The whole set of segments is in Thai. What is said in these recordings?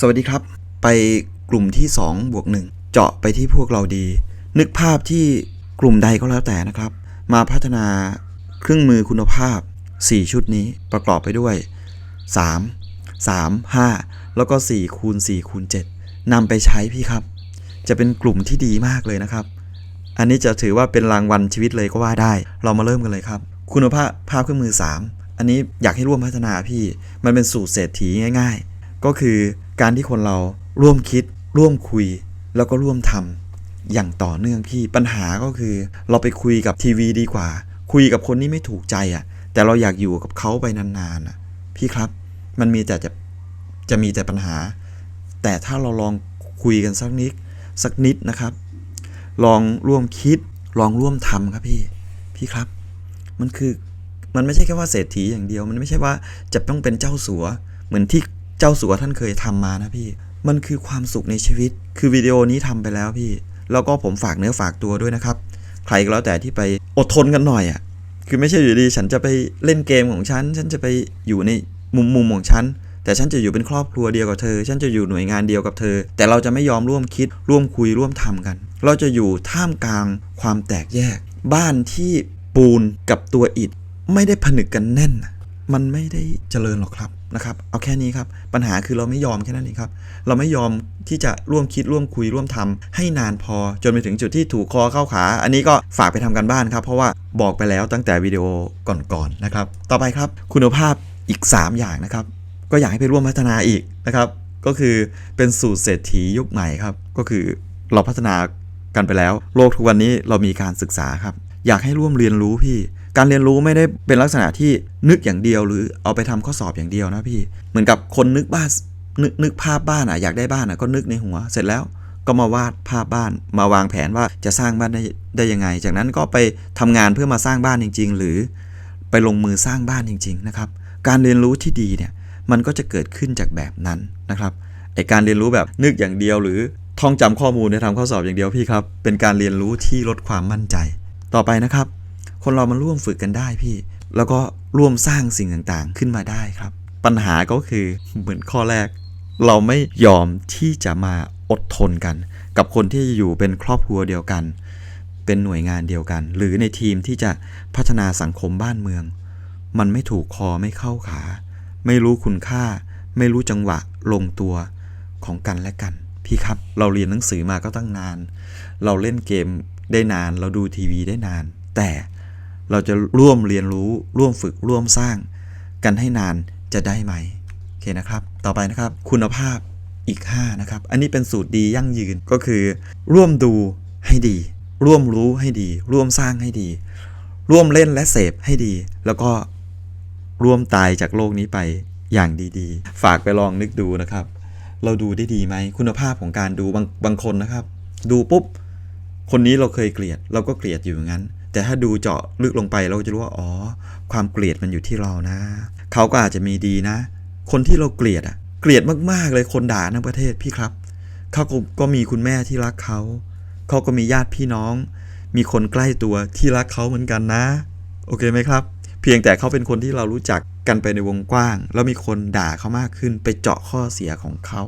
สวัสดีครับ ไปกลุ่มที่2บวกหนึ่งเจาะไปที่พวกเราดี นึกภาพที่กลุ่มใดก็แล้วแต่นะครับ มาพัฒนาเครื่องมือคุณภาพ 4 ชุดนี้ประกอบไปด้วย 3 3 5 แล้วก็4คูณ4คูณ7นำไปใช้พี่ครับ จะเป็นกลุ่มที่ดีมากเลยนะครับ อันนี้จะถือว่าเป็นรางวัลชีวิตเลยก็ว่าได้ เรามาเริ่มกันเลยครับ คุณภาพภาพเครื่องมือ 3 อันนี้อยากให้ร่วมพัฒนาพี่ มันเป็นสูตรเศรษฐีง่าย ๆ ก็คือ การที่คนเราร่วมคิด ร่วมคุย แล้วก็ร่วมทำอย่างต่อเนื่องพี่ปัญหาก็คือ เราไปคุยกับทีวีดีกว่า คุยกับคนที่ไม่ถูกใจอะ แต่เราอยากอยู่กับเขาไปนานๆอะ พี่ครับ มันมีแต่จะจะมีแต่ปัญหา แต่ถ้าเราลองคุยกันสักนิดสักนิดนะครับ ลองร่วมคิด ลองร่วมทำครับพี่ พี่ครับ มันคือมันไม่ใช่แค่ว่าเศรษฐีอย่างเดียว มันไม่ใช่ว่าจะต้องเป็นเจ้าสัว เหมือนที่ เจ้าสัวท่านเคยทำมานะพี่ มันคือความสุขในชีวิต คือวิดีโอนี้ทำไปแล้วพี่ แล้วก็ผมฝากเนื้อฝากตัวด้วยนะครับ ใครก็แล้วแต่ที่ไปอดทนกันหน่อยอะ คือไม่ใช่อยู่ดีฉันจะไปเล่นเกมของฉัน ฉันจะไปอยู่ในมุมมุมของฉัน แต่ฉันจะอยู่เป็นครอบครัวเดียวกับเธอ ฉันจะอยู่หน่วยงานเดียวกับเธอ แต่เราจะไม่ยอมร่วมคิด ร่วมคุยร่วมทำกัน เราจะอยู่ท่ามกลางความแตกแยก บ้านที่ปูนกับตัวอิฐไม่ได้ผนึกกันแน่น มันไม่ได้เจริญหรอกครับ นะครับ เอาแค่นี้ครับ ปัญหาคือเราไม่ยอมแค่นั้นเองครับ เราไม่ยอมที่จะร่วมคิดร่วมคุยร่วมทำให้นานพอจนไปถึงจุดที่ถูกคอเข้าขา อันนี้ก็ฝากไปทำกันบ้านครับ เพราะว่าบอกไปแล้วตั้งแต่วิดีโอก่อนๆนะครับ ต่อไปครับคุณภาพอีก 3 อย่างนะครับ ก็อยากให้ไปร่วมพัฒนาอีกนะครับ ก็คือเป็นสูตรเศรษฐียุคใหม่ครับ ก็คือเราพัฒนากันไปแล้ว โลกทุกวันนี้เรามีการศึกษาครับ อยากให้ร่วมเรียนรู้พี่ การเรียนรู้ไม่ได้เป็นลักษณะที่นึกอย่างเดียวหรือเอาไปทำข้อสอบอย่างเดียวนะพี่ เหมือนกับคนนึกบ้านนึกนึกภาพบ้านอะอยากได้บ้านอะก็นึกในหัว เสร็จแล้วก็มาวาดภาพบ้าน มาวางแผนว่าจะสร้างบ้านได้ได้ยังไง จากนั้นก็ไปทำงานเพื่อมาสร้างบ้านจริง ๆ หรือไปลงมือสร้างบ้านจริง ๆ นะครับ การเรียนรู้ที่ดีเนี่ยมันก็จะเกิดขึ้นจากแบบนั้นนะครับไอการเรียนรู้แบบนึกอย่างเดียว หรือท่องจำข้อมูลในทำข้อสอบอย่างเดียวพี่ครับเป็นการเรียนรู้ที่ลดความมั่นใจ ต่อไปนะครับ คนเรามันร่วมฝึกกันได้พี่ แล้วก็ร่วมสร้างสิ่งต่างๆ ขึ้นมาได้ครับ ปัญหาก็คือเหมือนข้อแรก เราไม่ยอมที่จะมาอดทนกัน กับคนที่อยู่เป็นครอบครัวเดียวกัน เป็นหน่วยงานเดียวกัน หรือในทีมที่จะพัฒนาสังคมบ้านเมือง มันไม่ถูกคอไม่เข้าขา ไม่รู้คุณค่า ไม่รู้จังหวะลงตัวของกันและกัน พี่ครับ เราเรียนหนังสือมาก็ตั้งนาน เราเล่นเกมได้นาน เราดูทีวีได้นาน แต่ เราจะร่วมเรียนรู้ ร่วมฝึกร่วมสร้าง กันให้นานจะได้ไหมโอเคนะครับ ต่อไปนะครับ คุณภาพอีก 5 นะครับ อันนี้เป็นสูตรดียั่งยืนก็คือ ร่วมดูให้ดี ร่วมรู้ให้ดี ร่วมสร้างให้ดี ร่วมเล่นและเสพให้ดี แล้วก็ร่วมตายจากโลกนี้ไปอย่างดีๆ ฝากไปลองนึกดูนะครับ เราดูได้ดีไหมคุณภาพของการดูบางบางคนนะครับ ดูปุ๊บ คนนี้เราเคยเกลียด เราก็เกลียดอยู่อย่างนั้น แต่ถ้าดูเจาะลึกลงไปเราจะรู้ว่าอ๋อ ความเกลียดมันอยู่ที่เรานะ เขาก็อาจจะมีดีนะ คนที่เราเกลียดอะเกลียดมากๆเลยคนด่าทั้งประเทศพี่ครับ เขาก็ก็มีคุณแม่ที่รักเขา เขาก็มีญาติพี่น้อง มีคนใกล้ตัวที่รักเขาเหมือนกันนะ โอเคไหมครับ เพียงแต่เขาเป็นคนที่เรารู้จักกันไปในวงกว้าง แล้วมีคนด่าเขามากขึ้นไปเจาะข้อเสียของเขา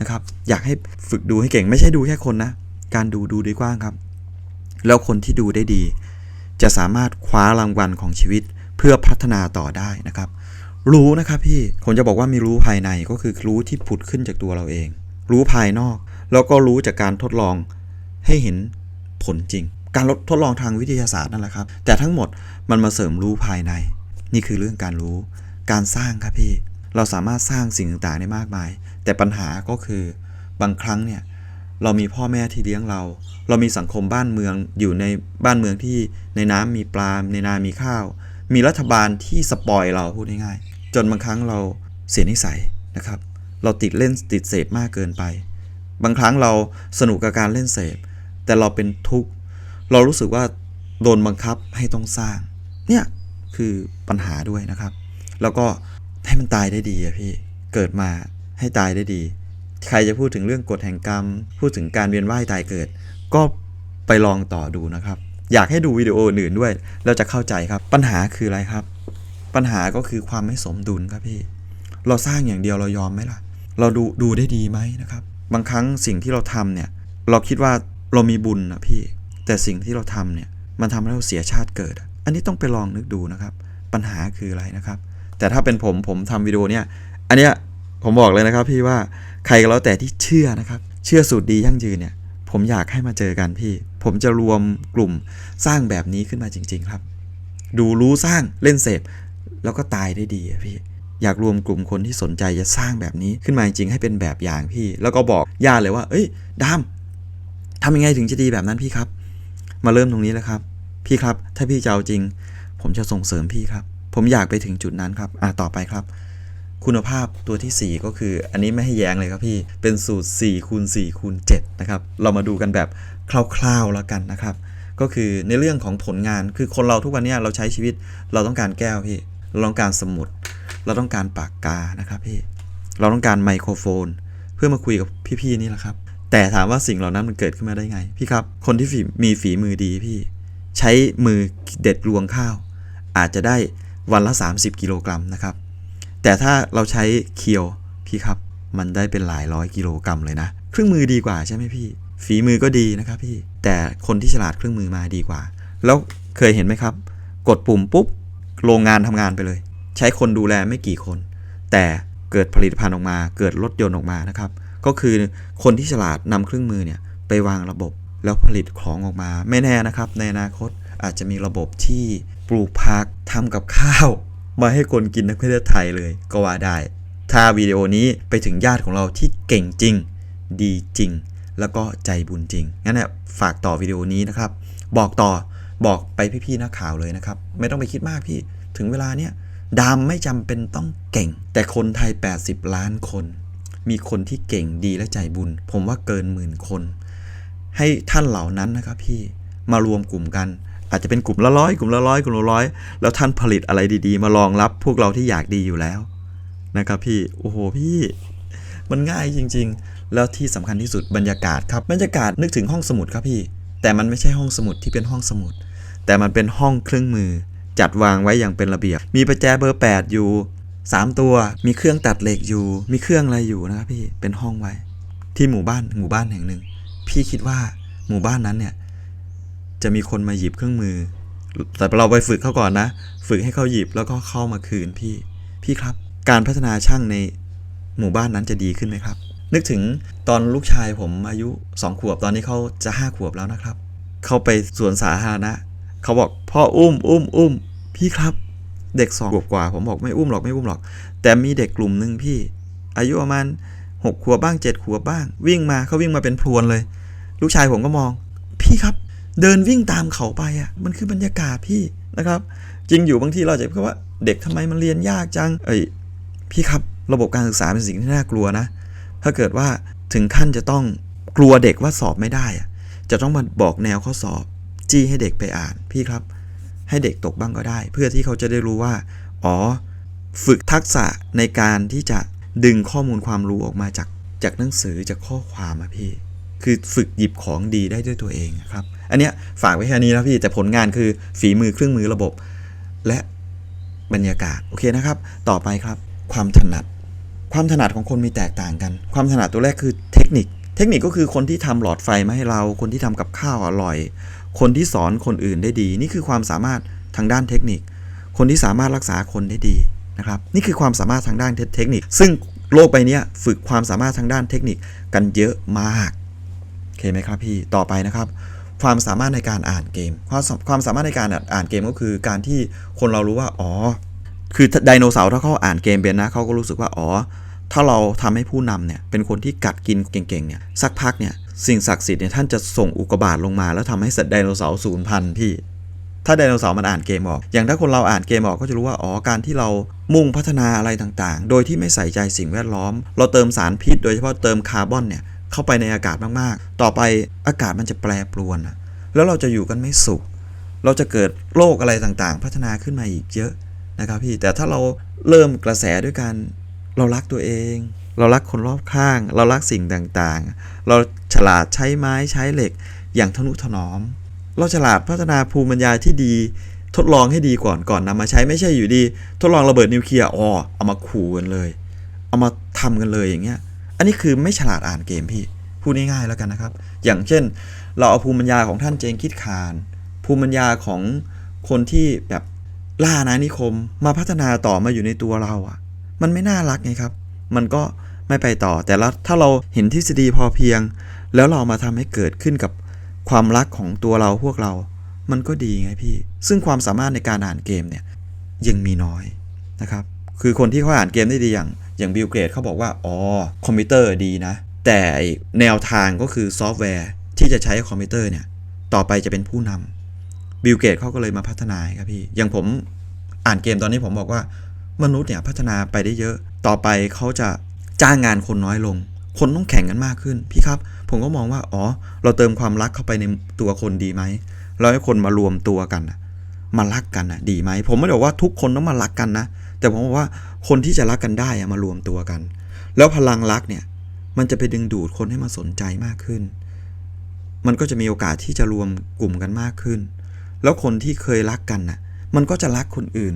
นะครับ อยากให้ฝึกดูให้เก่งไม่ใช่ดูแค่คนนะ การดูดูด้กว้างครับ แล้วคนที่ดูได้ดี จะสามารถคว้ารางวัลของชีวิตเพื่อพัฒนาต่อได้นะครับ รู้นะครับพี่ผมจะบอกว่ามีรู้ภายในก็คือรู้ที่ผุดขึ้นจากตัวเราเอง รู้ภายนอก แล้วก็รู้จากการทดลองให้เห็นผลจริง การทดลองทางวิทยาศาสตร์นั่นแหละครับ แต่ทั้งหมดมันมาเสริมรู้ภายใน นี่คือเรื่องการรู้ การสร้างครับพี่ เราสามารถสร้างสิ่งต่างๆได้มากมาย แต่ปัญหาก็คือบางครั้งเนี่ยเรามีพ่อแม่ที่เลี้ยงเรา เรามีสังคมบ้านเมืองอยู่ในบ้านเมืองที่ในน้ำมีปลาในนามีข้าว มีรัฐบาลที่สปอยเราพูดง่ายๆจนบางครั้งเราเสียนิสัยนะครับ เราติดเล่นติดเสพมากเกินไป บางครั้งเราสนุกกับการเล่นเสพ แต่เราเป็นทุกข์เรารู้สึกว่าโดนบังคับให้ต้องสร้าง เนี่ยคือปัญหาด้วยนะครับ แล้วก็ให้มันตายได้ดีอะพี่เกิดมาให้ตายได้ดี ใครจะพูดถึงเรื่องกฎแห่งกรรม พูดถึงการเวียนว่ายตายเกิด ก็ไปลองต่อดูนะครับ อยากให้ดูวิดีโออื่นด้วย เราจะเข้าใจครับ ปัญหาคืออะไรครับ ปัญหาก็คือความไม่สมดุลครับพี่ เราสร้างอย่างเดียวเรายอมไหมล่ะ เราดูดูได้ดีไหมนะครับ บางครั้งสิ่งที่เราทำเนี่ย เราคิดว่าเรามีบุญนะพี่ แต่สิ่งที่เราทำเนี่ย มันทำให้เราเสียชาติเกิด อันนี้ต้องไปลองนึกดูนะครับ ปัญหาคืออะไรนะครับ แต่ถ้าเป็นผมผมทำวิดีโอเนี่ย อันเนี้ยผมบอกเลยนะครับพี่ว่าใครก็แล้วแต่ที่เชื่อนะครับ เชื่อสูตรดียั่งยืนเนี่ย ผมอยากให้มาเจอกันพี่ ผมจะรวมกลุ่มสร้างแบบนี้ขึ้นมาจริง ๆ ครับ ดูรู้สร้างเล่นเสพ แล้วก็ตายได้ดีพี่อยากรวมกลุ่มคนที่สนใจจะสร้างแบบนี้ขึ้นมาจริงๆให้เป็นแบบอย่างพี่ แล้วก็บอกญาติเลยว่า เอ้ยดามทำยังไงถึงจะดีแบบนั้นพี่ครับ มาเริ่มตรงนี้แล้วครับ พี่ครับ ถ้าพี่จะเอาจริง ผมจะส่งเสริมพี่ครับ ผมอยากไปถึงจุดนั้นครับ อะต่อไปครับ คุณภาพตัวที่ 4 ก็คือ อันนี้ไม่ให้แย้งเลยครับพี่ เป็นสูตร4คูณ4คูณ7นะครับ เรามาดูกันแบบคร่าวๆแล้วกันนะครับ ก็คือในเรื่องของผลงาน คือคนเราทุกวันนี้เราใช้ชีวิต เราต้องการแก้วพี่ เราต้องการสมุด เราต้องการปากกานะครับพี่ เราต้องการไมโครโฟน เพื่อมาคุยกับพี่ๆนี่แหละครับ แต่ถามว่าสิ่งเหล่านั้นมันเกิดขึ้นมาได้ไง พี่ครับ คนที่มีฝีมือดีพี่ ใช้มือเด็ดรวงข้าว อาจจะได้วันละ 30 กิโลกรัมนะครับ แต่ถ้าเราใช้เคียวพี่ครับ มันได้เป็นหลายร้อยกิโลกรัมเลยนะ เครื่องมือดีกว่าใช่ไหมพี่ ฝีมือก็ดีนะครับพี่ แต่คนที่ฉลาดเครื่องมือมาดีกว่า แล้วเคยเห็นไหมครับ กดปุ่มปุ๊บ โรงงานทำงานไปเลย ใช้คนดูแลไม่กี่คน แต่เกิดผลิตภัณฑ์ออกมา เกิดรถยนต์ออกมานะครับ ก็คือคนที่ฉลาดนำเครื่องมือเนี่ยไปวางระบบแล้วผลิตของออกมา ไม่แน่นะครับ ในอนาคตอาจจะมีระบบที่ปลูกผักทำกับข้าว มาให้คนกินในประเทศไทยเลยก็ว่าได้ ถ้าวิดีโอนี้ไปถึงญาติของเราที่เก่งจริง ดีจริง แล้วก็ใจบุญจริง งั้นเนี่ยฝากต่อวิดีโอนี้นะครับ บอกต่อบอกไปพี่ๆนักข่าวเลยนะครับ ไม่ต้องไปคิดมากพี่ ถึงเวลาเนี้ยดามไม่จำเป็นต้องเก่ง แต่คนไทย 80 ล้านคน มีคนที่เก่งดีและใจบุญ ผมว่าเกินหมื่นคน ให้ท่านเหล่านั้นนะครับพี่มารวมกลุ่มกัน อาจจะเป็นกลุ่มละร้อยกลุ่มละร้อยกลุ่มละร้อยแล้วท่านผลิตอะไรดีๆ มารองรับพวกเราที่อยากดีอยู่แล้วนะครับพี่โอ้โหพี่มันง่ายจริง ๆ แล้วที่สำคัญที่สุดบรรยากาศครับบรรยากาศนึกถึงห้องสมุดครับพี่ แต่มันไม่ใช่ห้องสมุดที่เป็นห้องสมุด แต่มันเป็นห้องเครื่องมือ จัดวางไว้อย่างเป็นระเบียบ มีประแจเบอร์ 8 อยู่ 3 ตัว มีเครื่องตัดเหล็กอยู่ มีเครื่องอะไรอยู่นะครับพี่เป็นห้องไว้ ที่หมู่บ้านหมู่บ้านแห่งหนึ่ง พี่คิดว่าหมู่บ้านนั้นเนี่ย จะมีคนมาหยิบเครื่องมือ แต่เราไปฝึกเขาก่อนนะ ฝึกให้เขาหยิบแล้วก็เข้ามาคืนพี่ พี่ครับ การพัฒนาช่างในหมู่บ้านนั้นจะดีขึ้นไหมครับ นึกถึงตอนลูกชายผมอายุ 2 ขวบตอนนี้เขาจะ 5 ขวบแล้วนะครับ เขาไปสวนสาธารณะเขาบอกพ่ออุ้มอุ้มอุ้มพี่ครับ เด็กสองขวบกว่า ผมบอกไม่อุ้มหรอกไม่อุ้มหรอก แต่มีเด็กกลุ่มหนึ่งพี่ อายุประมาณหกขวบบ้างเจ็ดขวบบ้าง วิ่งมาเขาวิ่งมาเป็นพรวนเลย ลูกชายผมก็มอง พี่ครับ เดินวิ่งตามเขาไปอะมันคือบรรยากาศพี่นะครับ จริงอยู่บางทีเราจะคิดว่าเด็กทำไมมันเรียนยากจัง เอ้ยพี่ครับระบบการศึกษาเป็นสิ่งที่น่ากลัวนะ ถ้าเกิดว่าถึงขั้นจะต้องกลัวเด็กว่าสอบไม่ได้อะจะต้องมาบอกแนวข้อสอบ จี้ให้เด็กไปอ่านพี่ครับ ให้เด็กตกบ้างก็ได้ เพื่อที่เขาจะได้รู้ว่า อ๋อ ฝึกทักษะในการที่จะดึงข้อมูลความรู้ออกมาจากจากหนังสือจากข้อความอะพี่ คือฝึกหยิบของดีได้ด้วยตัวเองครับ อันเนี้ยฝากไว้แค่นี้นะพี่แต่ผลงานคือฝีมือเครื่องมือระบบ และบรรยากาศโอเคนะครับ ต่อไปครับ ความถนัด ความถนัดของคนมีแตกต่างกัน ความถนัดตัวแรกคือเทคนิค เทคนิคก็คือคนที่ทำหลอดไฟมาให้เรา คนที่ทำกับข้าวอร่อย คนที่สอนคนอื่นได้ดี นี่คือความสามารถทางด้านเทคนิค คนที่สามารถรักษาคนได้ดีนะครับ นี่คือความสามารถทางด้านเทคนิค ซึ่งโลกใบนี้ฝึกความสามารถทางด้านเทคนิคกันเยอะมากโอเคไหมครับพี่ต่อไปนะครับ ความสามารถในการอ่านเกม ความความสามารถในการอ่านเกมก็คือการที่คนเรารู้ว่าอ๋อคือไดโนเสาร์ถ้าเขาอ่านเกมเป็นนะเขาก็รู้สึกว่าอ๋อถ้าเราทำให้ผู้นำเนี่ยเป็นคนที่กัดกินเก่งๆเนี่ยสักพักเนี่ยสิ่งศักดิ์สิทธิ์เนี่ยท่านจะส่งอุกกาบาตลงมา แล้วทำให้สัตว์ไดโนเสาร์สูญพันธุ์พี่ ถ้าไดโนเสาร์มันอ่านเกมออก อย่างถ้าคนเราอ่านเกมออกก็จะรู้ว่าอ๋อการที่เรามุ่งพัฒนาอะไรต่างๆ โดยที่ไม่ใส่ใจสิ่งแวดล้อม เราเติมสารพิษ โดยเฉพาะเติมคาร์บอนเนี่ย เข้าไปในอากาศมากๆ ต่อไปอากาศมันจะแปรปรวนแล้วเราจะอยู่กันไม่สุข เราจะเกิดโรคอะไรต่างๆ พัฒนาขึ้นมาอีกเยอะนะครับพี่แต่ถ้าเราเริ่มกระแสด้วยการเรารักตัวเอง เรารักคนรอบข้าง เรารักสิ่งต่างๆ เราฉลาดใช้ไม้ใช้เหล็ก อย่างทนุถนอม เราฉลาดพัฒนาภูมิปัญญาที่ดี ทดลองให้ดีก่อนก่อนนำมาใช้ไม่ใช่อยู่ดี ทดลองระเบิดนิวเคลียร์อ๋อเอามาขู่กันเลย เอามาทำกันเลยอย่างเงี้ย อันนี้คือไม่ฉลาดอ่านเกมพี่ พูดง่ายๆแล้วกันนะครับ อย่างเช่น เราเอาภูมิปัญญาของท่านเจงคิดคาน ภูมิปัญญาของคนที่แบบล่าอาณานิคมมาพัฒนาต่อมาอยู่ในตัวเราอะ่ะ มันไม่น่ารักไงครับ มันก็ไม่ไปต่อ แต่ละถ้าเราเห็นทฤษฎีพอเพียง แล้วเรามาทำให้เกิดขึ้นกับความรักของตัวเราพวกเรา มันก็ดีไงพี่ ซึ่งความสามารถในการอ่านเกมเนี่ยยังมีน้อยนะครับ คือคนที่เขาอ่านเกมได้ดีอย่าง อย่างบิลเกรดเขาบอกว่า อ๋อ คอมพิวเตอร์ดีนะ แต่แนวทางก็คือซอฟต์แวร์ที่จะใช้คอมพิวเตอร์เนี่ย ต่อไปจะเป็นผู้นำบิลเกตเขาก็เลยมาพัฒนาครับพี่ อย่างผมอ่านเกมตอนนี้ผมบอกว่ามนุษย์เนี่ยพัฒนาไปได้เยอะ ต่อไปเขาจะจ้างงานคนน้อยลง คนต้องแข่งกันมากขึ้น พี่ครับ ผมก็มองว่า อ๋อ เราเติมความรักเข้าไปในตัวคนดีไหม เราให้คนมารวมตัวกัน มารักกันนะดีไหม ผมไม่ได้บอกว่าทุกคนต้องมารักกันนะ แต่ผมบอกว่าคนที่จะรักกันได้อะมารวมตัวกัน แล้วพลังรักเนี่ยมันจะไปดึงดูดคนให้มาสนใจมากขึ้น มันก็จะมีโอกาสที่จะรวมกลุ่มกันมากขึ้น แล้วคนที่เคยรักกันน่ะ มันก็จะรักคนอื่น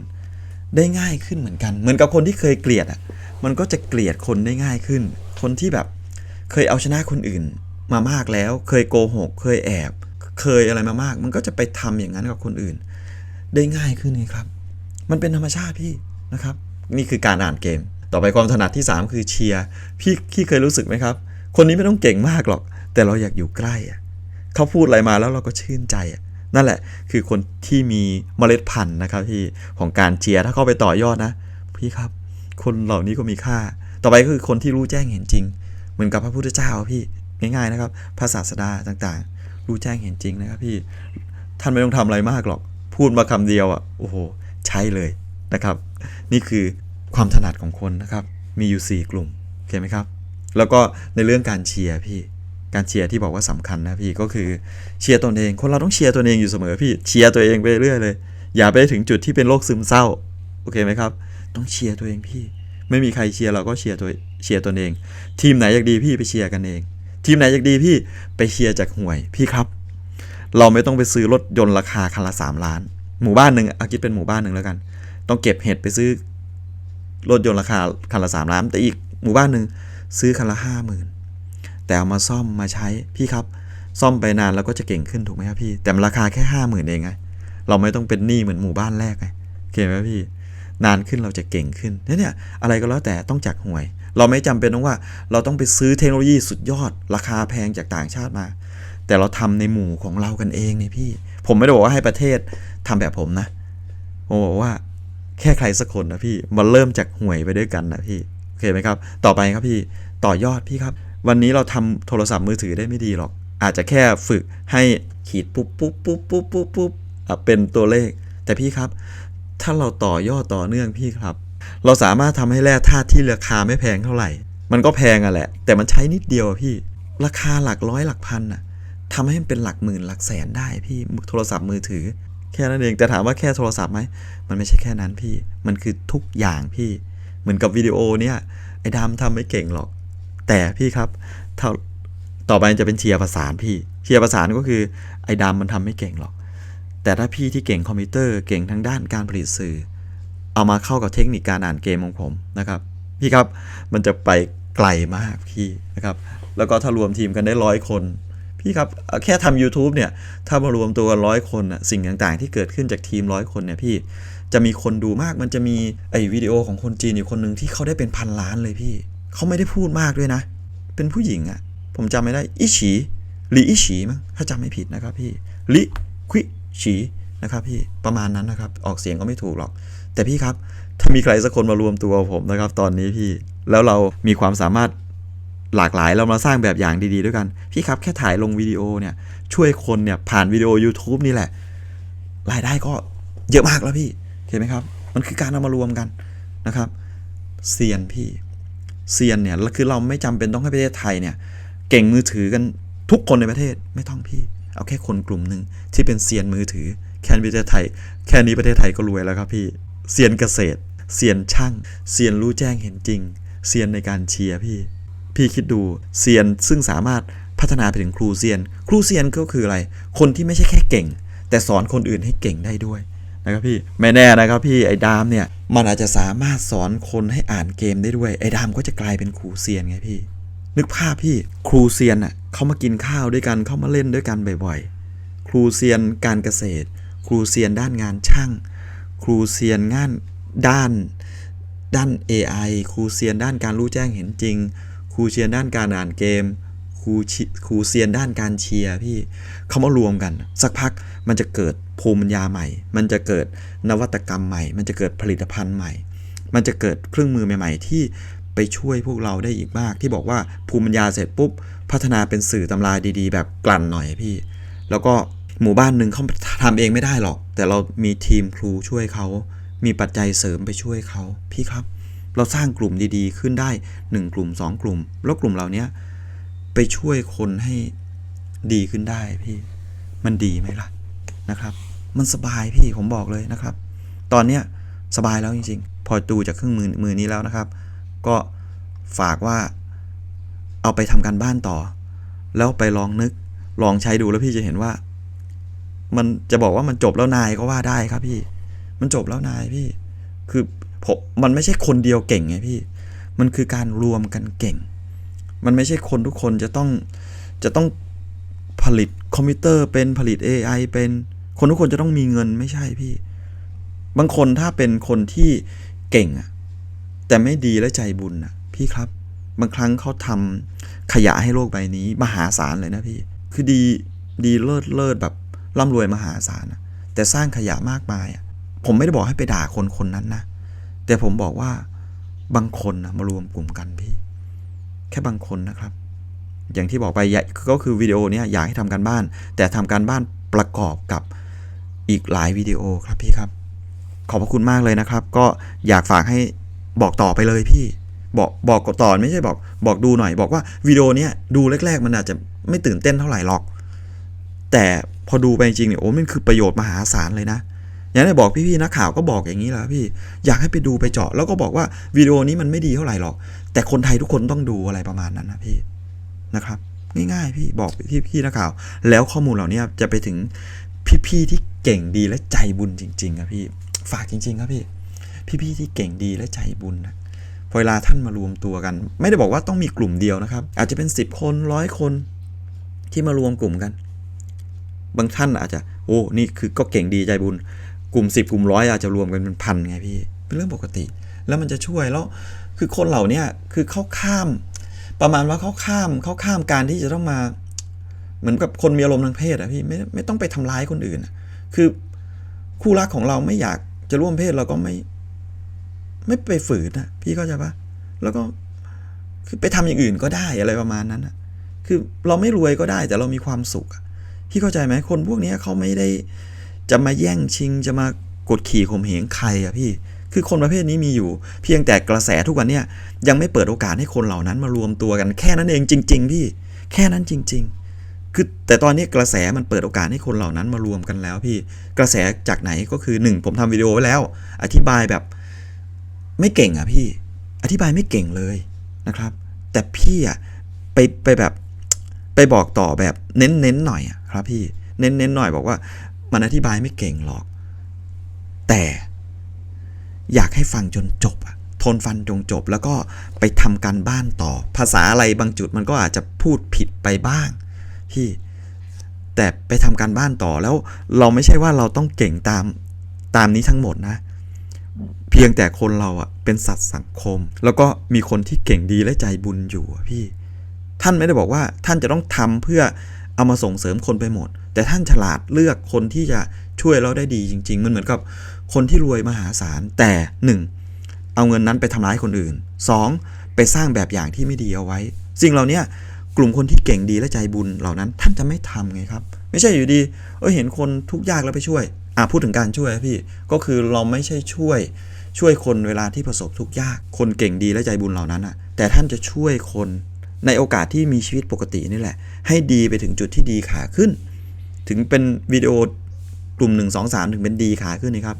ได้ง่ายขึ้นเหมือนกัน เหมือนกับคนที่เคยเกลียดอะ มันก็จะเกลียดคนได้ง่ายขึ้น คนที่แบบเคยเอาชนะคนอื่น มามากแล้ว เคยโกหก เคยแอบ เคยอะไรมามาก มันก็จะไปทำอย่างนั้นกับคนอื่น ได้ง่ายขึ้นไงครับ มันเป็นธรรมชาติพี่ นะครับ นี่คือการอ่านเกม ต่อไปความถนัดที่ 3 คือเชียร์พี่พี่เคยรู้สึกไหมครับ คนนี้ไม่ต้องเก่งมากหรอก แต่เราอยากอยู่ใกล้เขาพูดอะไรมาแล้วเราก็ชื่นใจนั่นแหละ คือคนที่มีเมล็ดพันธุ์นะครับพี่ของการเชียร์ถ้าเข้าไปต่อยอดนะ พี่ครับ คนเหล่านี้ก็มีค่า ต่อไปก็คือคนที่รู้แจ้งเห็นจริง เหมือนกับพระพุทธเจ้าพี่ง่ายๆนะครับพระศาสดาต่างๆ รู้แจ้งเห็นจริงนะครับพี่ท่านไม่ต้องทำอะไรมากหรอก พูดมาคำเดียวอะโอ้โห ใช่เลยนะครับ นี่คือความถนัดของคนนะครับ มีอยู่ 4 กลุ่มโอเคไหมครับ แล้วก็ในเรื่องการเชียร์พี่ การเชียร์ที่บอกว่าสำคัญนะพี่ก็คือเชียร์ตนเอง คนเราต้องเชียร์ตัวเองอยู่เสมอพี่เชียร์ตัวเองไปเรื่อยเลย อย่าไปถึงจุดที่เป็นโรคซึมเศร้าโอเคไหมครับ ต้องเชียร์ตัวเองพี่ ไม่มีใครเชียร์เราก็เชียร์ตัวเชียร์ตนเอง ทีมไหนอยากดีพี่ไปเชียร์กันเอง ทีมไหนอยากดีพี่ไปเชียร์จากหวยพี่ครับ เราไม่ต้องไปซื้อรถยนต์ราคาคันละสามล้าน หมู่บ้านหนึ่งอาคิดเป็นหมู่บ้านหนึ่งแล้วกัน ต้องเก็บเห็ดไปซื้อรถยนต์ราคาคันละสามล้านแต่อีกหมู่บ้านหนึ่งซื้อคันละห้าหมื่นแต่เอามาซ่อมมาใช้พี่ครับ ซ่อมไปนานแล้วก็จะเก่งขึ้นถูกไหมครับพี่แต่ราคาแค่ห้าหมื่นเองไงเราไม่ต้องเป็นหนี้เหมือนหมู่บ้านแรกไงโอเคไหมพี่ นานขึ้นเราจะเก่งขึ้นเนี่ยอะไรก็แล้วแต่ต้องจากหวย เราไม่จำเป็นต้องว่า เราต้องไปซื้อเทคโนโลยีสุดยอด ราคาแพงจากต่างชาติมา แต่เราทำในหมู่ของเรากันเองเนี่ยพี่ ผมไม่ได้บอกว่าให้ประเทศทำแบบผมนะผมบอกว่า แค่ใครสักคนนะพี่มาเริ่มจากหวยไปด้วยกันนะพี่โอเคไหมครับ ต่อไปครับพี่ต่อยอดพี่ครับ วันนี้เราทำโทรศัพท์มือถือได้ไม่ดีหรอก อาจจะแค่ฝึกให้ขีดปุ๊บปุ๊บปุ๊บปุ๊บปุ๊บปุ๊บเป็นตัวเลข แต่พี่ครับ ถ้าเราต่อยอดต่อเนื่องพี่ครับ เราสามารถทำให้แร่ธาตุที่ราคาไม่แพงเท่าไหร่ มันก็แพงอะแหละ แต่มันใช้นิดเดียวพี่ ราคาหลักร้อยหลักพันอะทำให้มันเป็นหลักหมื่นหลักแสนได้พี่โทรศัพท์มือถือ แค่นั้นเองแต่ถามว่าแค่โทรศัพท์ไหมมันไม่ใช่แค่นั้นพี่ มันคือทุกอย่างพี่ เหมือนกับวิดีโอเนี่ยไอ้ดำทำไม่เก่งหรอก แต่พี่ครับถ้าต่อไปจะเป็นเชียร์ประสานพี่ เชียร์ประสานก็คือไอ้ดำมันทำไม่เก่งหรอก แต่ถ้าพี่ที่เก่งคอมพิวเตอร์เก่งทางด้านการผลิตสื่อ เอามาเข้ากับเทคนิคการอ่านเกมของผมนะครับพี่ครับมันจะไปไกลมากพี่นะครับ แล้วก็ถ้ารวมทีมกันได้ร้อยคน พี่ครับแค่ทำ YouTube เนี่ยถ้ามารวมตัวกันร้อยคนนะสิ่งต่างๆ ที่เกิดขึ้นจากทีมร้อยคนเนี่ยพี่จะมีคนดูมากมันจะมีไอ้วิดีโอของคนจีนอยู่คนหนึ่งที่เขาได้เป็นพันล้านเลยพี่ เขาไม่ได้พูดมากด้วยนะ เป็นผู้หญิงอะ่ะ ผมจำไม่ได้อิฉีหลีอิฉีมั้งถ้าจำไม่ผิดนะครับพี่ลิควิฉีนะครับพี่ประมาณนั้นนะครับ ออกเสียงก็ไม่ถูกหรอก แต่พี่ครับ ถ้ามีใครสักคนมารวมตัวผมนะครับ ตอนนี้พี่ แล้วเรามีความสามารถ หลากหลายเรามาสร้างแบบอย่างดีๆด้วยกัน พี่ครับแค่ถ่ายลงวิดีโอเนี่ย ช่วยคนเนี่ยผ่านวิดีโอ YouTube นี่แหละ รายได้ก็เยอะมากแล้วพี่ เห็นไหมครับ มันคือการเอามารวมกันนะครับเซียนพี่เซียนเนี่ยคือเราไม่จำเป็นต้องให้ประเทศไทยเนี่ย เก่งมือถือกันทุกคนในประเทศไม่ต้องพี่ เอาแค่คนกลุ่มหนึ่งที่เป็นเซียนมือถือ แค่นี้ประเทศไทย แค่นี้ประเทศไทยก็รวยแล้วครับพี่เซียนเกษตรเซียนช่างเซียนรู้แจ้งเห็นจริงเซียนในการเชียร์พี่ พี่คิดดูเซียนซึ่งสามารถพัฒนาไปถึงครูเซียน ครูเซียนก็คืออะไร คนที่ไม่ใช่แค่เก่ง แต่สอนคนอื่นให้เก่งได้ด้วยนะครับพี่ไม่แน่นะครับพี่ไอ้ดามเนี่ยมันอาจจะสามารถสอนคนให้อ่านเกมได้ด้วยไอ้ดามก็จะกลายเป็นครูเซียนไงพี่ นึกภาพพี่ครูเซียนอะเขามากินข้าวด้วยกันเขามาเล่นด้วยกันบ่อยๆ ครูเซียนการเกษตร ครูเซียนด้านงานช่าง ครูเซียนงานด้านด้าน AI ครูเซียนด้านการรู้แจ้งเห็นจริง ครูเซียนด้านการอ่านเกมครูครูเซียนด้านการเชียร์พี่เขามารวมกัน สักพักมันจะเกิดภูมิปัญญาใหม่ มันจะเกิดนวัตกรรมใหม่ มันจะเกิดผลิตภัณฑ์ใหม่ มันจะเกิดเครื่องมือใหม่ ๆ ที่ไปช่วยพวกเราได้อีกมาก ที่บอกว่าภูมิปัญญาเสร็จปุ๊บ พัฒนาเป็นสื่อตำราดีๆ แบบกลั่นหน่อยพี่ แล้วก็หมู่บ้านหนึ่งเขาทำเองไม่ได้หรอก แต่เรามีทีมครูช่วยเขา มีปัจจัยเสริมไปช่วยเขาพี่ครับ เราสร้างกลุ่มดีๆ ขึ้นได้ 1 กลุ่ม 2 กลุ่ม แล้วกลุ่มเหล่านี้ไปช่วยคนให้ดีขึ้นได้พี่ มันดีไหมล่ะนะครับ มันสบายพี่ผมบอกเลยนะครับ ตอนเนี้ยสบายแล้วจริง ๆ พอดูจากเครื่องมือมือนี้แล้วนะครับ ก็ฝากว่าเอาไปทำการบ้านต่อ แล้วไปลองนึกลองใช้ดูแล้วพี่จะเห็นว่า มันจะบอกว่ามันจบแล้วนายก็ว่าได้ครับพี่ มันจบแล้วนายพี่ คือ ผมมันไม่ใช่คนเดียวเก่งไงพี่ มันคือการรวมกันเก่ง มันไม่ใช่คนทุกคนจะต้องจะต้องผลิตคอมพิวเตอร์เป็นผลิต AI เป็นคนทุกคนจะต้องมีเงินไม่ใช่พี่ บางคนถ้าเป็นคนที่เก่งอะแต่ไม่ดีและใจบุญอะพี่ครับ บางครั้งเขาทำขยะให้โลกใบนี้ มหาศาลเลยนะพี่ คือดีดีเลิศเลิศแบบร่ำรวยมหาศาลแต่สร้างขยะมากมาย ผมไม่ได้บอกให้ไปด่าคนคนนั้นนะ แต่ผมบอกว่าบางคนนะมารวมกลุ่มกันพี่ แค่บางคนนะครับ อย่างที่บอกไปก็คือวิดีโอเนี้ยอยากให้ทำการบ้าน แต่ทำการบ้านประกอบกับอีกหลายวิดีโอครับพี่ครับ ขอบพระคุณมากเลยนะครับ ก็อยากฝากให้บอกต่อไปเลยพี่ บอกบอกต่อไม่ใช่บอก บอกดูหน่อย บอกว่าวิดีโอเนี้ยดูแรก ๆ มันอาจจะไม่ตื่นเต้นเท่าไหร่หรอก แต่พอดูไปจริงๆเนี่ยโอ้มันคือประโยชน์มหาศาลเลยนะ อย่างที่บอกพี่ๆนักข่าวก็บอกอย่างนี้แหละพี่อยากให้ไปดูไปเจาะ แล้วก็บอกว่าวิดีโอนี้มันไม่ดีเท่าไหร่หรอก แต่คนไทยทุกคนต้องดูอะไรประมาณนั้นนะพี่นะครับ ง่ายๆพี่บอกพี่พี่นักข่าว แล้วข้อมูลเหล่านี้จะไปถึงพี่ๆที่เก่งดีและใจบุญจริงๆครับพี่ฝากจริง ๆ ครับพี่พี่ๆที่เก่งดีและใจบุญนะพอเวลาท่านมารวมตัวกัน ไม่ได้บอกว่าต้องมีกลุ่มเดียวนะครับ อาจจะเป็น 10 คนร้อยคนที่มารวมกลุ่มกัน บางท่านอาจจะ โอ้นี่คือก็เก่งดีใจบุญ กลุ่ม 10 กลุ่มร้อยอาจจะรวมกันเป็นพันไงพี่ เป็นเรื่องปกติ แล้วมันจะช่วยแล้วคือคนเหล่านี้คือเขาข้าม ประมาณว่าเขาข้ามเขาข้ามการที่จะต้องมา เหมือนกับคนมีอารมณ์ทางเพศอะพี่ไม่ไม่ต้องไปทำร้ายคนอื่น คือคู่รักของเราไม่อยากจะร่วมเพศเราก็ไม่ ไม่ไปฝืนอะพี่เข้าใจปะแล้วก็คือไปทำอย่างอื่นก็ได้อะไรประมาณนั้นอะคือเราไม่รวยก็ได้แต่เรามีความสุขพี่เข้าใจไหมคนพวกนี้เขาไม่ได้ จะมาแย่งชิงจะมากดขี่ข่มเหงใครอะพี่ คือคนประเภทนี้มีอยู่ เพียงแต่กระแสทุกวันเนี่ยยังไม่เปิดโอกาสให้คนเหล่านั้นมารวมตัวกันแค่นั้นเองจริง ๆ พี่ แค่นั้นจริง ๆ คือแต่ตอนนี้กระแสมันเปิดโอกาสให้คนเหล่านั้นมารวมกันแล้วพี่ กระแสจากไหนก็คือหนึ่งผมทำวิดีโอไว้แล้ว อธิบายแบบไม่เก่งอะพี่ อธิบายไม่เก่งเลยนะครับ แต่พี่อะไปไปแบบไปบอกต่อแบบเน้นๆหน่อยครับพี่เน้นๆหน่อยบอกว่า มันอธิบายไม่เก่งหรอก แต่อยากให้ฟังจนจบอะทนฟันจงจบแล้วก็ไปทำการบ้านต่อ ภาษาอะไรบางจุดมันก็อาจจะพูดผิดไปบ้างพี่แต่ไปทำการบ้านต่อแล้วเราไม่ใช่ว่าเราต้องเก่งตามตามนี้ทั้งหมดนะ เพียงแต่คนเราอะเป็นสัตว์สังคม แล้วก็มีคนที่เก่งดีและใจบุญอยู่อะพี่ ท่านไม่ได้บอกว่าท่านจะต้องทำเพื่อเอามาส่งเสริมคนไปหมด แต่ท่านฉลาดเลือกคนที่จะช่วยเราได้ดีจริง ๆ มันเหมือนกับคนที่รวยมหาศาลแต่หนึ่งเอาเงินนั้นไปทำร้ายคนอื่นสองไปสร้างแบบอย่างที่ไม่ดีเอาไว้ สิ่งเหล่านี้กลุ่มคนที่เก่งดีและใจบุญเหล่านั้นท่านจะไม่ทำไงครับ ไม่ใช่อยู่ดี เออเห็นคนทุกข์ยากแล้วไปช่วยอะพูดถึงการช่วยพี่ก็คือเราไม่ใช่ช่วยช่วยคนเวลาที่ประสบทุกข์ยาก คนเก่งดีและใจบุญเหล่านั้นอะ แต่ท่านจะช่วยคนในโอกาสที่มีชีวิตปกตินี่แหละ ให้ดีไปถึงจุดที่ดีขาขึ้น ถึงเป็นวิดีโอกลุ่ม 1 2 3 ถึงเป็นดีขาขึ้นนะครับ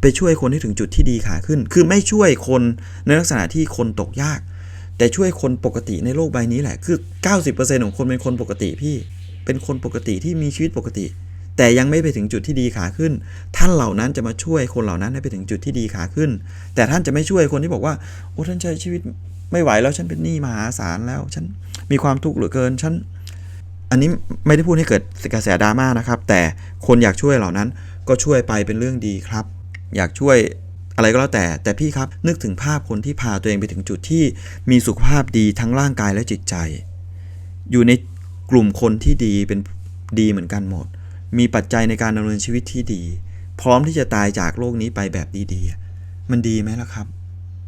ไปช่วยคนให้ถึงจุดที่ดีขาขึ้น คือไม่ช่วยคนในลักษณะที่คนตกยาก แต่ช่วยคนปกติในโลกใบนี้แหละ คือ 90%ของคนเป็นคนปกติพี่ เป็นคนปกติที่มีชีวิตปกติ แต่ยังไม่ไปถึงจุดที่ดีขาขึ้น ท่านเหล่านั้นจะมาช่วยคนเหล่านั้นให้ไปถึงจุดที่ดีขาขึ้น แต่ท่านจะไม่ช่วยคนที่บอกว่า โอ้ท่านใช้ชีวิตไม่ไหวแล้วฉันเป็นหนี้มหาศาลแล้ว ฉันมีความทุกข์เหลือเกิน ฉัน อันนี้ไม่ได้พูดให้เกิดกระแสดราม่านะครับ แต่คนอยากช่วยเหล่านั้นก็ช่วยไปเป็นเรื่องดีครับ อยากช่วยอะไรก็แล้วแต่ แต่พี่ครับนึกถึงภาพคนที่พาตัวเองไปถึงจุดที่มีสุขภาพดีทั้งร่างกายและจิตใจ อยู่ในกลุ่มคนที่ดีเป็นดีเหมือนกันหมด มีปัจจัยในการดำเนินชีวิตที่ดี พร้อมที่จะตายจากโลกนี้ไปแบบดีๆ มันดีไหมล่ะครับ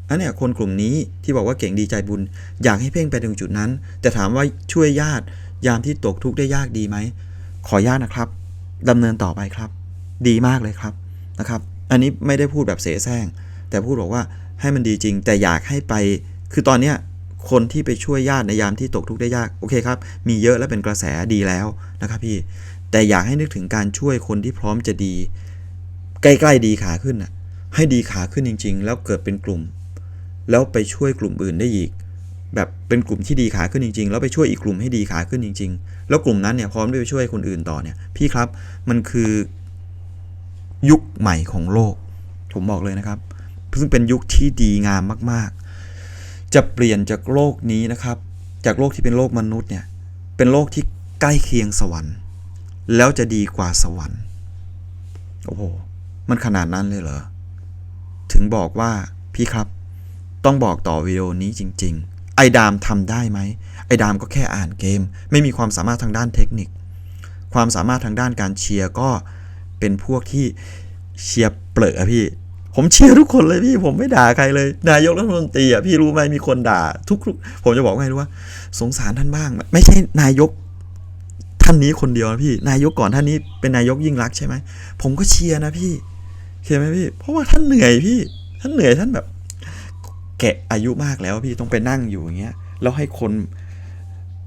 อันเนี้ยคนกลุ่มนี้ที่บอกว่าเก่งดีใจบุญ อยากให้เพ่งไปถึงจุดนั้น แต่ถามว่าช่วยญาติ ยามที่ตกทุกข์ได้ยากดีไหม ขอญาตนะครับดำเนินต่อไปครับ ดีมากเลยครับนะครับ อันนี้ไม่ได้พูดแบบเสแสร้ง แต่พูดบอกว่าให้มันดีจริง แต่อยากให้ไป คือตอนเนี้ยคนที่ไปช่วยญาติในยามที่ตกทุกข์ได้ยาก โอเคครับ มีเยอะและเป็นกระแสดีแล้วนะครับพี่ แต่อยากให้นึกถึงการช่วยคนที่พร้อมจะดี ใกล้ๆดีขาขึ้นน่ะให้ดีขาขึ้นจริง ๆ แล้วเกิดเป็นกลุ่ม แล้วไปช่วยกลุ่มอื่นได้อีก แบบเป็นกลุ่มที่ดีขาขึ้นจริง ๆ แล้วไปช่วยอีกกลุ่มให้ดีขาขึ้นจริง ๆ แล้วกลุ่มนั้นเนี่ยพร้อมที่ไปช่วยคนอื่นต่อเนี่ยพี่ครับมันคือยุคใหม่ของโลก ผมบอกเลยนะครับ ซึ่งเป็นยุคที่ดีงามมาก ๆ จะเปลี่ยนจากโลกนี้นะครับ จากโลกที่เป็นโลกมนุษย์เนี่ยเป็นโลกที่ใกล้เคียงสวรรค์ แล้วจะดีกว่าสวรรค์โอ้โหมันขนาดนั้นเลยเหรอถึงบอกว่าพี่ครับต้องบอกต่อวิดีโอนี้จริง ๆ ไอ้ดามทำได้ไหมไอ้ดามก็แค่อ่านเกม ไม่มีความสามารถทางด้านเทคนิค ความสามารถทางด้านการเชียร์ก็เป็นพวกที่เชียร์เปลอะพี่ ผมเชียร์ทุกคนเลยพี่ผมไม่ด่าใครเลย นายกรัฐมนตรีอะพี่รู้ไหมมีคนด่า ทุกผมจะบอกว่าไงรู้ว่า สงสารท่านบ้าง ไม่ใช่นายกท่านนี้คนเดียวนะพี่ นายกก่อนท่านนี้เป็นนายกยิ่งรักใช่ไหมผมก็เชียร์นะพี่เข้าไหมพี่ เพราะว่าท่านเหนื่อยพี่ ท่านเหนื่อยท่านแบบ แกะอายุมากแล้วพี่ต้องไปนั่งอยู่อย่างเงี้ยแล้วให้คน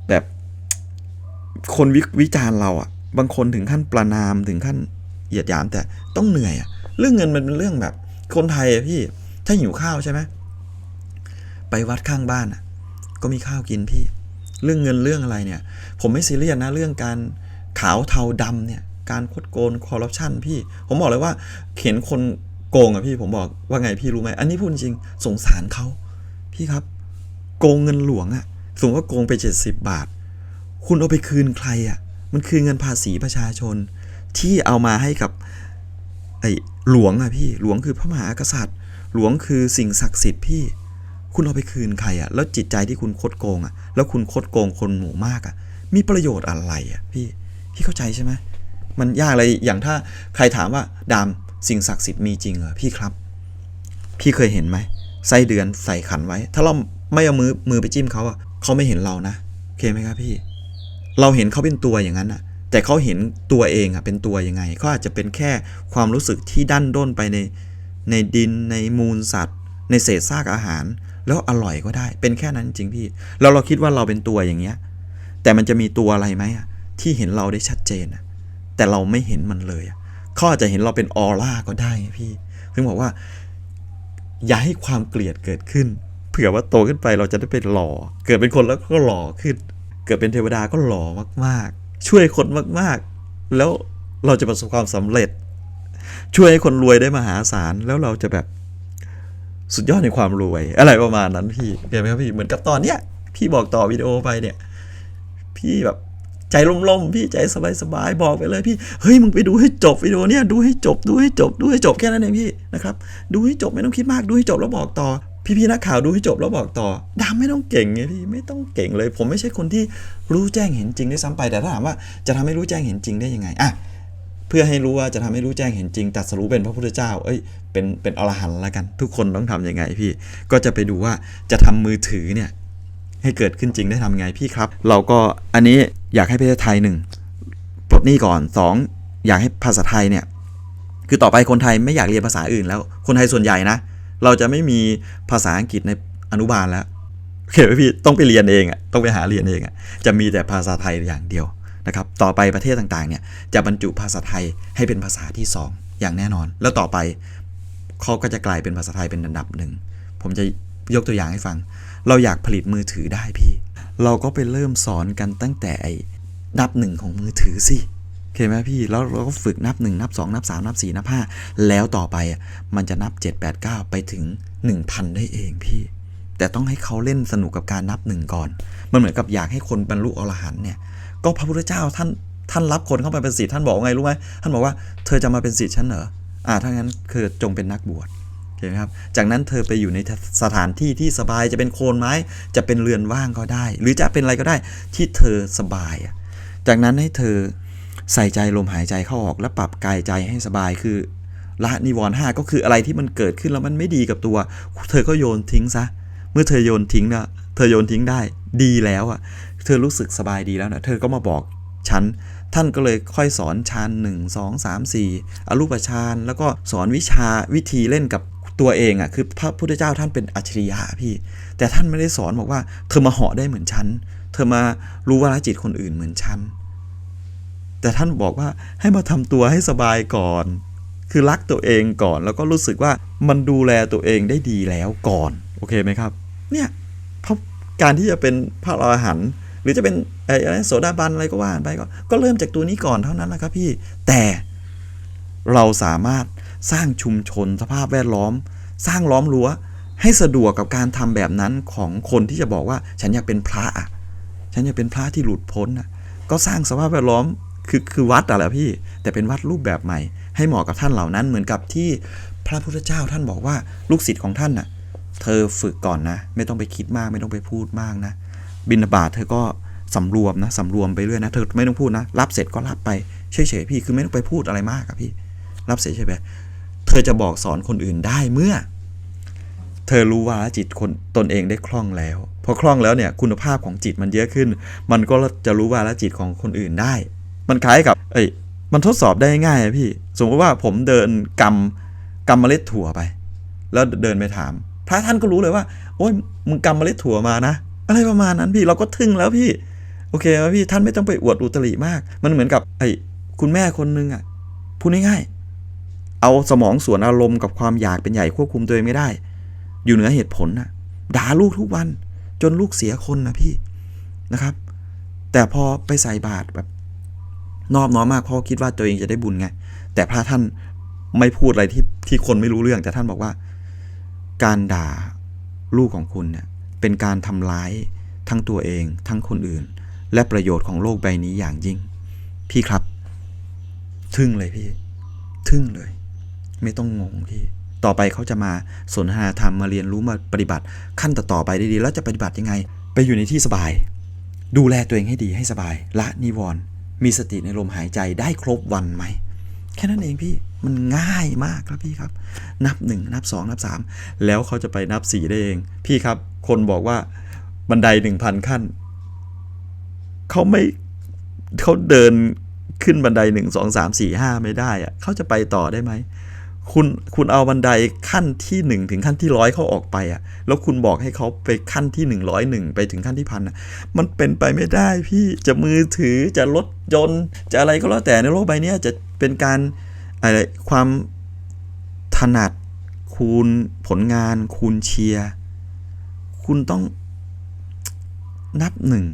แบบคนวิวิจารณ์เราอะบางคนถึงขั้นประนามถึงขั้นเหยียดหยามแต่ต้องเหนื่อยอะเรื่องเงินมันเป็นเรื่องแบบ คนไทยอะพี่ถ้าหิวข้าวใช่ไหมไปวัดข้างบ้านอะก็มีข้าวกินพี่ เรื่องเงินเรื่องอะไรเนี่ย ผมไม่ซีเรียสนะเรื่องการขาวเทาดำเนี่ย การคดโกงคอร์รัปชันพี่ ผมบอกเลยว่าเห็นคน โกงอะพี่ผมบอกว่าไงพี่รู้ไหมอันนี้พูดจริงสงสารเขาพี่ครับ โกงเงินหลวงอะสมมติว่าโกงไป 70 บาท คุณเอาไปคืนใครอะมันคือเงินภาษีประชาชน ที่เอามาให้กับไอ้หลวงอะพี่หลวงคือพระมหากษัตริย์ หลวงคือสิ่งศักดิ์สิทธิ์พี่ คุณเอาไปคืนใครอะแล้วจิตใจที่คุณคดโกงอะแล้วคุณคดโกงคนหมู่มากอะมีประโยชน์อะไรอะพี่พี่เข้าใจใช่ไหมมันยากเลยอย่างถ้าใครถามว่าดาม สิ่งศักดิ์สิทธิ์มีจริงเหรอพี่ครับ พี่เคยเห็นไหมไส้เดือนใส่ขันไว้ ถ้าเราไม่เอามือมือไปจิ้มเขาอะเขาไม่เห็นเรานะโอเคไหมครับพี่ เราเห็นเขาเป็นตัวอย่างนั้นอะแต่เขาเห็นตัวเองอะเป็นตัวยังไงเขาอาจจะเป็นแค่ความรู้สึกที่ดั้นด้นไปในในดินในมูลสัตว์ ในเศษซากอาหาร แล้วอร่อยก็ได้ เป็นแค่นั้นจริงพี่แล้วเราคิดว่าเราเป็นตัวอย่างเงี้ย แต่มันจะมีตัวอะไรไหมอะที่เห็นเราได้ชัดเจนอะแต่เราไม่เห็นมันเลยอะ เขาอาจจะเห็นเราเป็นออร่าก็ได้พี่ถึงบอกว่า อย่าให้ความเกลียดเกิดขึ้น เผื่อว่าโตขึ้นไปเราจะได้เป็นหล่อ เกิดเป็นคนแล้วก็หล่อขึ้น เกิดเป็นเทวดาก็หล่อมากๆ ช่วยคนมากๆ แล้วเราจะประสบความสำเร็จ ช่วยให้คนรวยได้มหาศาลแล้วเราจะแบบสุดยอดในความรวย อะไรประมาณนั้นพี่เห็นไหมครับพี่เหมือนกับตอนเนี้ยพี่บอกต่อวิดีโอไปเนี่ย พี่แบบ ใจล่มๆพี่ใจสบายๆบอกไปเลยพี่เฮ้ยมึงไปดูให้จบวิดีโอเนี่ยดูให้จบดูให้จบดูให้จบแค่นั้นเองพี่นะครับดูให้จบไม่ต้องคิดมากดูให้จบแล้วบอกต่อพี่ๆนักข่าวดูให้จบแล้วบอกต่อดามไม่ต้องเก่งไงพี่ไม่ต้องเก่งเลย ผมไม่ใช่คนที่รู้แจ้งเห็นจริงด้วยซ้ำไปแต่ถ้าถามว่าจะทำให้รู้แจ้งเห็นจริงได้ยังไงอะเพื่อให้รู้ว่าจะทำให้รู้แจ้งเห็นจริงตรัสรู้เป็นพระพุทธเจ้า เอ้ย เป็น เป็นอรหันต์แล้วกัน ทุกคนต้องทำยังไงพี่ ก็จะไปดูว่าจะทำมือถือเนี่ยให้เกิดขึ้นจริงได้ทำไงพี่ครับ เราก็อันนี้ อยากให้ประเทศไทยหนึ่งปลดหนี้ก่อนสองอยากให้ภาษาไทยเนี่ย คือต่อไปคนไทยไม่อยากเรียนภาษาอื่น แล้วคนไทยส่วนใหญ่นะ เราจะไม่มีภาษาอังกฤษในอนุบาลแล้วโอเคไหมพี่ต้องไปเรียนเองอะต้องไปหาเรียนเองอะจะมีแต่ภาษาไทยอย่างเดียวนะครับ ต่อไปประเทศต่างๆเนี่ยจะบรรจุภาษาไทยให้เป็นภาษาที่สองอย่างแน่นอน แล้วต่อไปเขาก็จะกลายเป็นภาษาไทยเป็นอันดับหนึ่งผมจะยกตัวอย่างให้ฟัง เราอยากผลิตมือถือได้พี่ เราก็ไปเริ่มสอนกันตั้งแต่ไอ้ดับหนึ่งของมือถือสิโอเคเคไหมพี่ แล้วเราก็ฝึกนับ 1 นับ 2 นับ 3 นับ 4 นับ 5 แล้วต่อไปอะมันจะนับ 7 8 9 ไปถึง 1,000 ได้เองพี่ แต่ต้องให้เขาเล่นสนุกกับการนับหนึ่งก่อน มันเหมือนกับอยากให้คนบรรลุอรหันต์เนี่ย ก็พระพุทธเจ้าท่านท่านรับคนเข้าไปเป็นศิษย์ท่านบอกไงรู้ไหมท่านบอกว่าเธอจะมาเป็นศิษย์ฉันเหรออ่าถ้างั้นคือจงเป็นนักบวช เห็นไหมครับ จากนั้นเธอไปอยู่ในสถานที่ที่สบายจะเป็นโคนไม้จะเป็นเรือนว่างก็ได้ หรือจะเป็นอะไรก็ได้ที่เธอสบาย จากนั้นให้เธอใส่ใจลมหายใจเข้าออกและปรับกายใจให้สบายคือละนิวรณ์ห้าก็คืออะไรที่มันเกิดขึ้นแล้วมันไม่ดีกับตัว เธอก็โยนทิ้งซะ เมื่อเธอโยนทิ้งนะเธอโยนทิ้งได้ดีแล้วอะ เธอรู้สึกสบายดีแล้วนะเธอก็มาบอกฉันท่านก็เลยค่อยสอนฌานหนึ่งสองสามสี่อรูปฌานแล้วก็สอนวิชาวิธีเล่นกับ ตัวเองอะคือพระพุทธเจ้าท่านเป็นอัจฉริยะพี่ แต่ท่านไม่ได้สอนบอกว่า เธอมาเหาะได้เหมือนฉัน เธอมารู้วาละจิตคนอื่นเหมือนฉัน แต่ท่านบอกว่าให้มาทำตัวให้สบายก่อน คือรักตัวเองก่อน แล้วก็รู้สึกว่ามันดูแลตัวเองได้ดีแล้วก่อน โอเคไหมครับ เนี่ยเพราะการที่จะเป็นพระอรหันต์หรือจะเป็นไอ้อะไรโสดาบันอะไรก็ว่าไปก็ก็เริ่มจากตัวนี้ก่อนเท่านั้นแหละครับพี่ แต่เราสามารถ สร้างชุมชนสภาพแวดล้อม สร้างล้อมรั้ว ให้สะดวกกับการทำแบบนั้นของคนที่จะบอกว่าฉันอยากเป็นพระอะฉันอยากเป็นพระที่หลุดพ้นอะก็สร้างสภาพแวดล้อมคือคือวัดอะแหละพี่ แต่เป็นวัดรูปแบบใหม่ ให้เหมาะกับท่านเหล่านั้นเหมือนกับที่พระพุทธเจ้าท่านบอกว่าลูกศิษย์ของท่านน่ะ เธอฝึกก่อนนะ ไม่ต้องไปคิดมากไม่ต้องไปพูดมากนะ บินบาตเธอก็สำรวมนะสำรวมไปเรื่อยนะเธอไม่ต้องพูดนะ รับเสร็จก็รับไปเฉยๆพี่คือไม่ต้องไปพูดอะไรมากอะพี่ รับเสร็จเฉยไป เธอจะบอกสอนคนอื่นได้เมื่อ เธอรู้ว่าจิตคนตนเองได้คล่องแล้วพอคล่องแล้วเนี่ยคุณภาพของจิตมันเยอะขึ้น มันก็จะรู้ว่าละจิตของคนอื่นได้ มันคล้ายกับ เอ้ยมันทดสอบได้ง่ายอะพี่ สมมติว่าผมเดินกำกำเมล็ดถั่วไป แล้วเดินไปถาม พระท่านก็รู้เลยว่า โอ้ยมึงกำเมล็ดถั่วมานะ อะไรประมาณนั้นพี่เราก็ทึ่งแล้วพี่ โอเคไหมพี่ท่านไม่ต้องไปอวดอุตริมาก มันเหมือนกับไอ้คุณแม่คนนึงอะพูดง่ายๆ เอาสมองส่วนอารมณ์กับความอยากเป็นใหญ่ควบคุมตัวเองไม่ได้ อยู่เหนือเหตุผลนะด่าลูกทุกวัน จนลูกเสียคนนะพี่นะครับ แต่พอไปใส่บาตรแบบ นอบน้อมมากเพราะคิดว่าตัวเองจะได้บุญไง แต่พระท่านไม่พูดอะไรที่ที่คนไม่รู้เรื่องแต่ท่านบอกว่า การด่าลูกของคุณเนี่ยเป็นการทำร้ายทั้งตัวเอง ทั้งคนอื่น และประโยชน์ของโลกใบนี้อย่างยิ่ง พี่ครับ ทึ่งเลยพี่ ทึ่งเลย ไม่ต้องงงพี่ ต่อไปเขาจะมาสนทนาธรรมมาเรียนรู้มาปฏิบัติ ขั้นต่อไปได้ดีแล้วจะปฏิบัติยังไง ไปอยู่ในที่สบาย ดูแลตัวเองให้ดีให้สบาย ละนิวรณ์มีสติในลมหายใจได้ครบวันไหม แค่นั้นเองพี่มันง่ายมากครับพี่ครับ นับหนึ่งนับสองนับสามแล้วเขาจะไปนับสี่ได้เอง พี่ครับ คนบอกว่าบันไดหนึ่งพันขั้น เขาไม่เขาเดินขึ้นบันไดหนึ่งสองสามสี่ห้าไม่ได้อะเขาจะไปต่อได้ไหม คุณคุณเอาบันไดขั้นที่หนึ่งถึงขั้นที่ร้อยเขาออกไปอะ แล้วคุณบอกให้เขาไปขั้นที่หนึ่งร้อยหนึ่งไปถึงขั้นที่พันอะ มันเป็นไปไม่ได้พี่จะมือถือจะรถยนต์จะอะไรก็แล้วแต่ในโลกใบนี้จะเป็นการอะไรความถนัดคูณผลงานคูณเชียร์คุณต้องนับหนึ่ง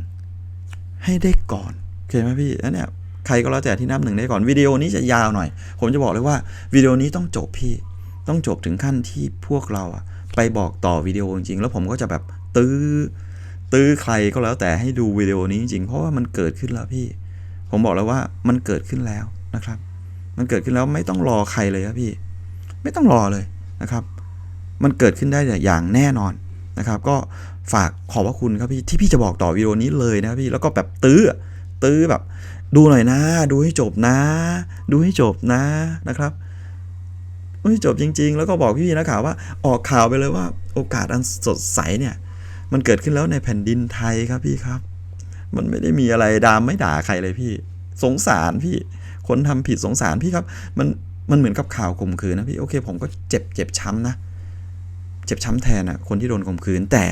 ให้ได้ก่อน โอเคไหมพี่แล้วเนี่ย ใครก็แล้วแต่ที่นับหนึ่งได้ก่อนวิดีโอนี้จะยาวหน่อย ผมจะบอกเลยว่าวิดีโอนี้ต้องจบพี่ ต้องจบถึงขั้นที่พวกเราอะไปบอกต่อวิดีโอจริงๆ แล้วผมก็จะแบบตื้อตื้อใครก็แล้วแต่ให้ดูวิดีโอนี้จริงๆ เพราะว่ามันเกิดขึ้นแล้วพี่ ผมบอกแล้วว่ามันเกิดขึ้นแล้วนะครับ มันเกิดขึ้นแล้วไม่ต้องรอใครเลยครับพี่ ไม่ต้องรอเลยนะครับ มันเกิดขึ้นได้อย่างแน่นอนนะครับ ก็ฝากขอบพระคุณครับพี่ที่พี่จะบอกต่อวิดีโอนี้เลยนะพี่แล้วก็แบบตื้อตื้อแบบ ดูหน่อยนะ ดูให้จบนะ ดูให้จบนะนะครับดูให้จบจริง ๆ แล้วก็บอกพี่ๆนักข่าวว่าออกข่าวไปเลยว่า โอกาสอันสดใสเนี่ยมันเกิดขึ้นแล้วในแผ่นดินไทยครับพี่ครับ มันไม่ได้มีอะไรดามไม่ด่าใครเลยพี่ สงสารพี่ คนทำผิดสงสารพี่ครับ มันมันเหมือนกับข่าวข่มขืนนะพี่ โอเค ผมก็เจ็บเจ็บช้ำนะ เจ็บช้ำแทนนะคนที่โดนข่มขืน แต่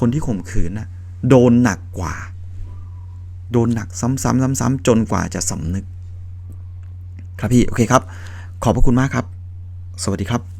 คนที่ข่มขืนนะโดนหนักกว่า โดนหนักซ้ำๆซ้ำๆจนกว่าจะสำนึก ครับพี่ โอเคครับ ขอบพระคุณมากครับ สวัสดีครับ